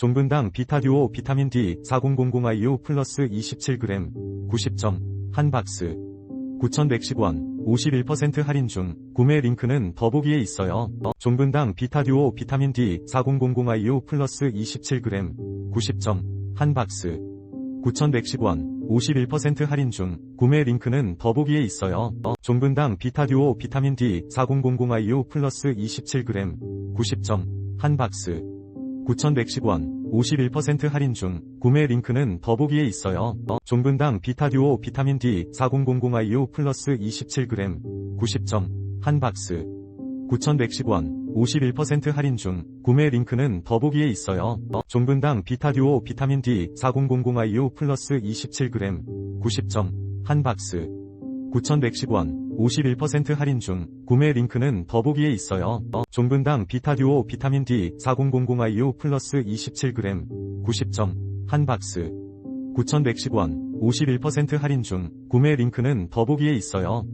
종분당 비타듀오 비타민 D 4000IU 플러스 27g 90점 한 박스 9,110원 51% 할인 중 구매 링크는 더보기에 있어요. 종분당 비타듀오 비타민 D 4000IU 플러스 27g 90점 한 박스 9,110원 51% 할인 중 구매 링크는 더보기에 있어요. 종분당 비타듀오 비타민 D 4000IU 플러스 27g 90점 한 박스 9,110원 51% 할인 중 구매 링크는 더보기에 있어요. 종분당 비타듀오 비타민 D 4000IU 플러스 27g 90점 한 박스 9,110원 51% 할인 중 구매 링크는 더보기에 있어요. 종분당 비타듀오 비타민 D 4000IU 플러스 27g 90점 한 박스 9,110원 51% 할인 중 구매 링크는 더보기에 있어요. 종분당 비타듀오 비타민 D 4000IU 플러스 27g 90점 한 박스 9,110원 51% 할인 중 구매 링크는 더보기에 있어요.